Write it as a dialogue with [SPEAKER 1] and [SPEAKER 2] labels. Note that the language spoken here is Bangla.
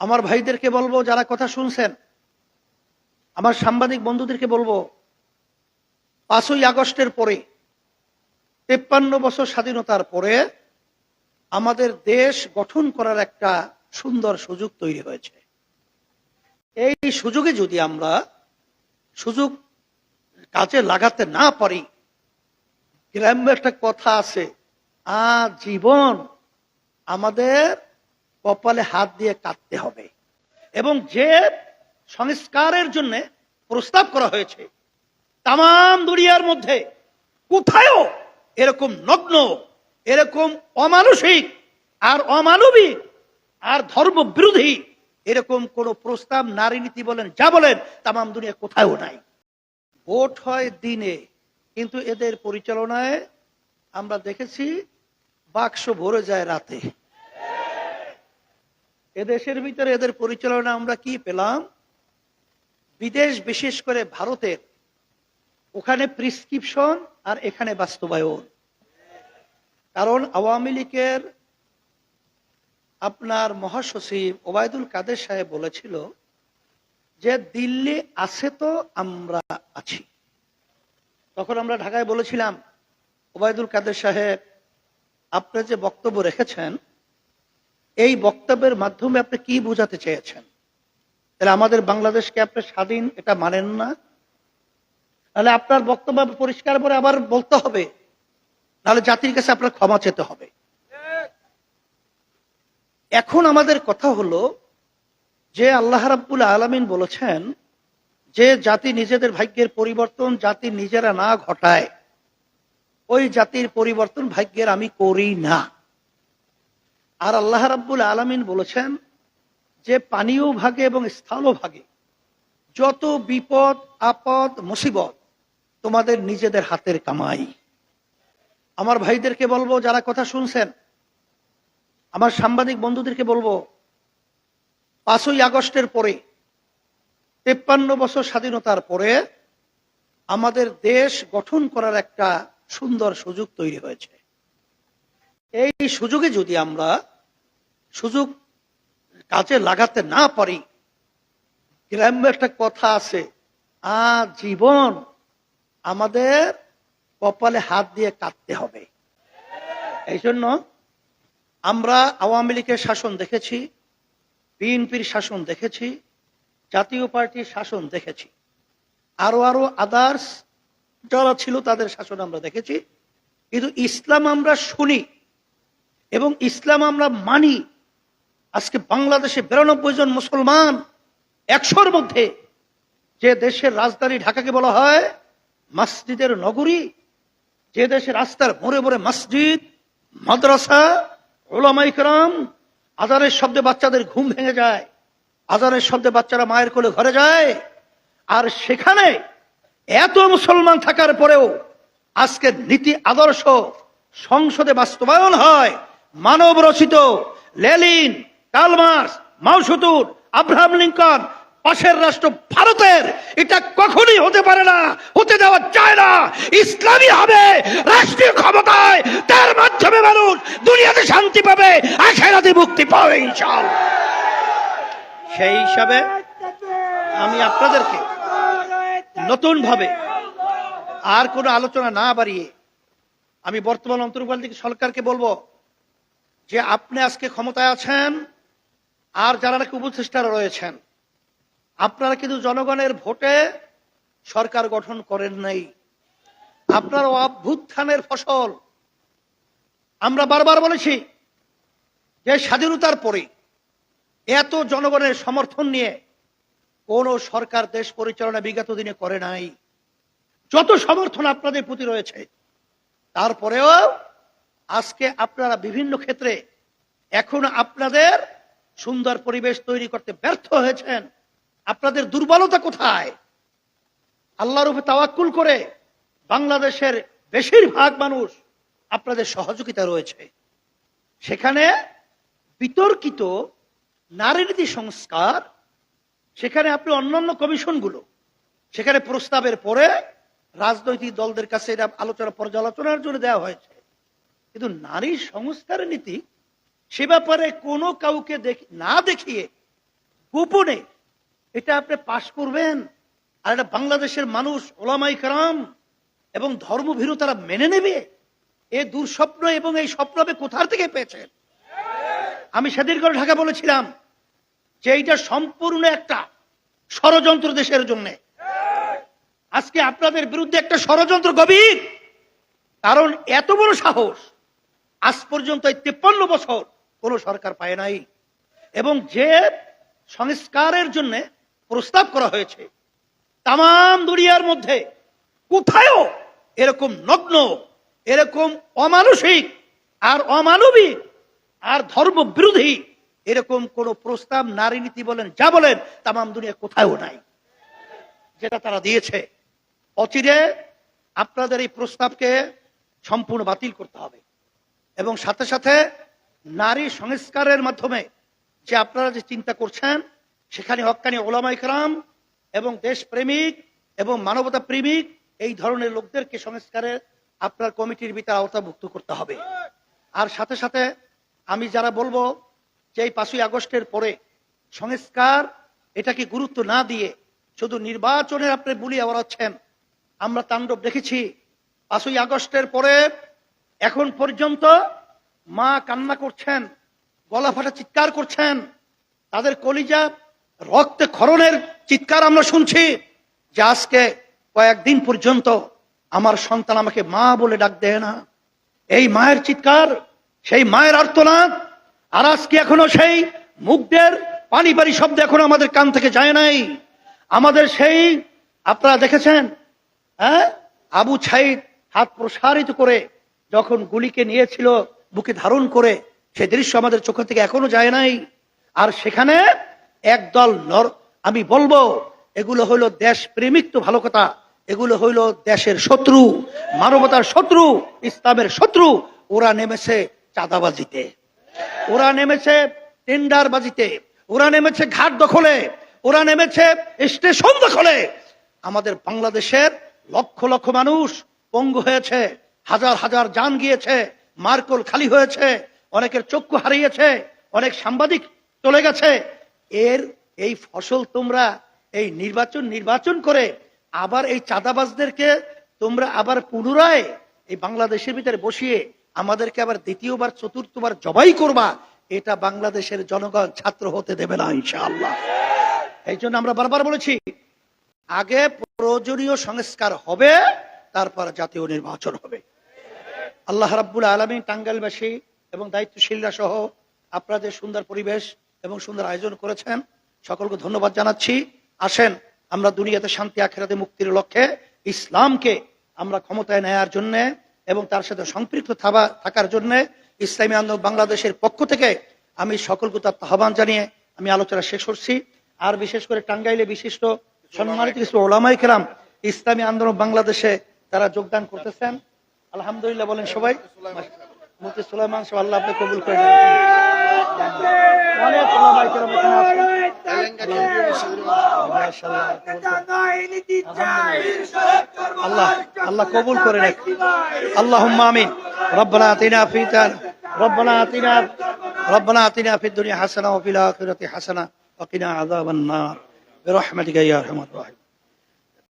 [SPEAKER 1] আমার ভাইদেরকে বলব, যারা কথা শুনছেন, আমার সাংবাদিক বন্ধুদেরকে বলব, পাঁচই আগস্টের পরে, তেপ্পান্ন বছর স্বাধীনতার পরে, আমাদের দেশ গঠন করার একটা সুন্দর সুযোগ তৈরি হয়েছে। এই সুযোগে যদি আমরা সুযোগ কাজে লাগাতে না পারি, গ্রাম্য একটা কথা আছে আ জীবন আমাদের কপালে হাত দিয়ে কাঁদতে হবে। এবং যে সংস্কারের জন্য প্রস্তাব করা হয়েছে তাম দুনিয়ার মধ্যে কোথায়ও এরকম নগ্ন, এরকম অমানসিক আর অমানবিক আর ধর্ম বিরোধী এরকম কোন প্রস্তাব নারী নীতি বলেন, যা বলেন তাম দুনিয়া কোথাও নাই। ভোট হয় দিনে, কিন্তু এদের পরিচালনায় আমরা দেখেছি বাক্স ভরে যায় রাতে। এদেশের ভিতরে এদের পরিচালনা আমরা কি পেলাম? বিদেশ, বিশেষ করে ভারতের ওখানে প্রিসক্রিপশন আর এখানে বাস্তবায়ন। কারণ আওয়ামী লীগের আপনার মহাসচিব ওবায়দুল কাদের সাহেব বলেছিল যে দিল্লি আছে তো আমরা আছি। তখন আমরা ঢাকায় বলেছিলাম, ওবায়দুল কাদের সাহেব, আপনি যে বক্তব্য রেখেছেন এই বক্তব্যের মাধ্যমে আপনি কি বোঝাতে চেয়েছেন? তাহলে আমাদের বাংলাদেশকে আপনি স্বাধীন, এটা মানেন না। তাহলে আপনার বক্তব্য পরিষ্কার করে আবার বলতে হবে। নাহলে জাতির কাছে আপনার ক্ষমা চেতে হবে। এখন আমাদের কথা হলো যে আল্লাহ রাব্বুল আলামিন বলেছেন যে জাতি নিজেদের ভাগ্যের পরিবর্তন জাতি নিজেরা না ঘটায়। ওই জাতির পরিবর্তন ভাগ্যের আমি করি না। আর আল্লাহ রাব্বুল আলামিন বলেছেন যে পানীয় ভাগে এবং স্থলও ভাগে যত বিপদ, আপদ, মুসিবত তোমাদের নিজেদের হাতের কামাই। আমার ভাইদেরকে বলব, যারা কথা শুনছেন, আমার সাংবাদিক বন্ধুদেরকে বলব, পাঁচই আগস্টের পরে, তেপ্পান্ন বছর স্বাধীনতার পরে আমাদের দেশ গঠন করার একটা সুন্দর সুযোগ তৈরি হয়েছে। এই সুযোগে যদি আমরা সুযোগ কাজে লাগাতে না পারি, গ্রাম্য একটা কথা আছে আ জীবন আমাদের কপালে হাত দিয়ে কাটতে হবে। এই জন্য আমরা আওয়ামী লীগের শাসন দেখেছি, বিএনপির শাসন দেখেছি, জাতীয় পার্টির শাসন দেখেছি। আরও আরও আদার্স যারা ছিল তাদের শাসন আমরা দেখেছি। কিন্তু ইসলাম আমরা শুনি এবং ইসলাম আমরা মানি। আজকে বাংলাদেশে বিরানব্বই জন মুসলমান একশোর মধ্যে যে দেশের রাজধানী ঢাকাকে বলা হয় মসজিদের নগরী, যে দেশের রাস্তার মোড়ে মোড়ে মসজিদ, মাদ্রাসা ওলামাইকরাম আজারের শব্দে বাচ্চাদের ঘুম ভেঙে যায় আজারের শব্দে বাচ্চারা মায়ের কোলে ঘরে যায়। আর সেখানে এত মুসলমান থাকার পরেও আজকের নীতি আদর্শ সংসদে বাস্তবায়ন হয়। মানব রচিত লেলিন, কালমার্স, মাউসুতুর, আব্রাহাম লিঙ্কন, পাশের রাষ্ট্র ভারতের। এটা কখনই হতে পারে না, হতে দেওয়া যায় না। ইসলামী হবে, রাষ্ট্রীয় ক্ষমতায়, তার মাধ্যমে মানুষ দুনিয়াতে শান্তি পাবে, আখেরাতে মুক্তি পাবে ইনশাল সেই হিসাবে আমি আপনাদেরকে নতুন ভাবে আর কোনো আলোচনা না বাড়িয়ে আমি বর্তমান অন্তর্বর্তী সরকারকে বলব যে আপনি আজকে ক্ষমতায় আছেন আর যারা নাকি উপদেষ্টারা রয়েছেন, আপনারা কিন্তু জনগণের ভোটে সরকার গঠন করেন নাই। আপনার অভ্যুত্থানের ফসল। আমরা বারবার বলেছি যে স্বাধীনতার পরে এত জনগণের সমর্থন নিয়ে কোন সরকার দেশ পরিচালনা বিগত দিনে করে নাই। যত সমর্থন আপনাদের প্রতি রয়েছে, তারপরেও আজকে আপনারা বিভিন্ন ক্ষেত্রে এখন আপনাদের সুন্দর পরিবেশ তৈরি করতে ব্যর্থ হয়েছেন। আপনাদের দুর্বলতা কোথায়? আল্লাহর উপরে তাওয়াক্কুল করে বাংলাদেশের বেশিরভাগ মানুষ আপনাদের সহযোগিতা রয়েছে। সেখানে বিতর্কিত নারী নীতি সংস্কার, সেখানে আপনি অন্যান্য কমিশনগুলো, সেখানে প্রস্তাবের পরে রাজনৈতিক দলদের কাছে এটা আলোচনা, পর্যালোচনার জন্য দেওয়া হয়েছে। কিন্তু নারী সংস্কার নীতি সে ব্যাপারে কোনো কাউকে না দেখিয়ে গোপনে এটা আপনি পাশ করবেন। আর এটা বাংলাদেশের মানুষ, ওলামাই কারাম এবং ধর্মভীরু তারা মেনে নেবে। এ দুঃস্বপ্ন এবং এই স্বপ্ন আপনি কোথার থেকে পেয়েছেন? আমি সেদিন করে ঢাকা বলেছিলাম যে এইটা সম্পূর্ণ একটা ষড়যন্ত্র দেশের জন্য। আজকে আপনাদের বিরুদ্ধে একটা ষড়যন্ত্র গভীর। কারণ এত বড় সাহস আজ পর্যন্ত এই তেপ্পান্ন বছর কোন সরকার পায় নাই। এবং যে সংস্কারের জন্য প্রস্তাব করা হয়েছে তাম দুনিয়ার মধ্যে কোথায়ও এরকম নগ্ন, এরকম অমানসিক আর অমানবিক আর ধর্ম বিরোধী এরকম কোন প্রস্তাব নারী নীতি বলেন, যা বলেন তাম দুনিয়া কোথাও নাই। যেটা তারা দিয়েছে, অচিরে আপনাদের এই প্রস্তাবকে সম্পূর্ণ বাতিল করতে হবে। এবং সাথে সাথে নারী সংস্কারের মাধ্যমে যে আপনারা যে চিন্তা করছেন, সেখানে হকানি ওলামা ইকরাম এবং দেশপ্রেমিক এবং মানবতা প্রেমিক এই ধরনের লোকদেরকে সংস্কারে আপনার কমিটির ভিতরে আওতাভুক্ত করতে হবে। আর সাথে সাথে আমি যারা বলব যে এই পাঁচই আগস্টের পরে সংস্কার এটাকে গুরুত্ব না দিয়ে শুধু নির্বাচনের আপনি বুলিয়ে ওড়াচ্ছেন আমরা তাণ্ডব দেখেছি। পাঁচই আগস্টের পরে এখন পর্যন্ত মা কান্না করছেন, গলা ফাটা চিৎকার করছেন, তাদের কলিজা রক্তে ক্ষরণের চিৎকার আমরা শুনছি যে আজকে কয়েকদিন পর্যন্ত আমার সন্তান আমাকে মা বলে ডাক দেয় না। এই মায়ের চিৎকার, সেই মায়ের আর্তনাদ, আর আজকে এখনও সেই মুগ্ধের পানি পানি শব্দ এখনও আমাদের কান থেকে যায় নাই। আমাদের সেই, আপনারা দেখেছেন হ্যাঁ? আবু ছাইদ হাত প্রসারিত করে যখন গুলিকে নিয়েছিল, বুকে ধারণ করে, সে দৃশ্য আমাদের চোখ থেকে এখনও যায় নাই। আর সেখানে একদল নর, আমি বলব, এগুলো হইল দেশ প্রেমিক তো ভালো কথা, এগুলো হইল দেশের শত্রু, মানবতার শত্রু, ইসলামের শত্রু, ওরা নেমেছে চাঁদাবাজিতে। ওরা নেমেছে টেন্ডার বাজিতে ওরা নেমেছে ঘাট দখলে, ওরা নেমেছে স্টেশন দখলে। আমাদের বাংলাদেশের লক্ষ লক্ষ মানুষ পঙ্গু হয়েছে। হাজার হাজার যান গিয়েছে, মার্কল খালি হয়েছে, অনেকের চক্ষু হারিয়েছে, অনেক সাংবাদিক চলে গেছে। এর এই ফসল তোমরা এই নির্বাচন নির্বাচন করে আবার এই চাঁদাবাজদেরকে তোমরা আবার পুনরায় এই বাংলাদেশের ভিতরে বসিয়ে আমাদেরকে আবার দ্বিতীয়বার, চতুর্থবার জবাই করবা, এটা বাংলাদেশের জনগণ ছাত্র হতে দেবে না, ইনশাআল্লাহ। এই জন্য আমরা বারবার বলেছি, আগে প্রয়োজনীয় সংস্কার হবে, তারপর জাতীয় নির্বাচন হবে। আল্লাহ রাব্বুল আলমী টাঙ্গাইলবাসী এবং দায়িত্বশীলরা সহ আপনাদের সুন্দর পরিবেশ এবং সুন্দর আয়োজন করেছেন। সকলকে ধন্যবাদ জানাচ্ছি। আসেন, আমরা দুনিয়াতে শান্তি, আখেরাতে মুক্তির লক্ষ্যে ইসলামকে আমরা ক্ষমতায় নেয়ার জন্য এবং তার সাথে সম্পৃক্ত থাকার জন্য ইসলামী আন্দোলন বাংলাদেশের পক্ষ থেকে আমি সকলকে তার আহ্বান জানিয়ে আমি আলোচনা শেষ করছি। আর বিশেষ করে টাঙ্গাইলে বিশিষ্ট সম্মানিত কিছু ওলামাই কেরাম ইসলামী আন্দোলন বাংলাদেশে তারা যোগদান করতেছেন। আলহামদুলিল্লাহ বলেন সবাই মুফতি সুলাইমান সাহেব আল্লাহ আপনি কবুল করে নেন। অনেক ওলামায়ে কেরাম এখানে আছেন। মাশাআল্লাহ, আল্লাহ আল্লাহ কবুল করে নেন اللهم آمين ربنا آتنا في تار ربنا آتنا ربنا آتنا في الدنيا حسنة وفي الآخرة حسنة وقنا عذاب النار برحمتك يا أرحم الراحمين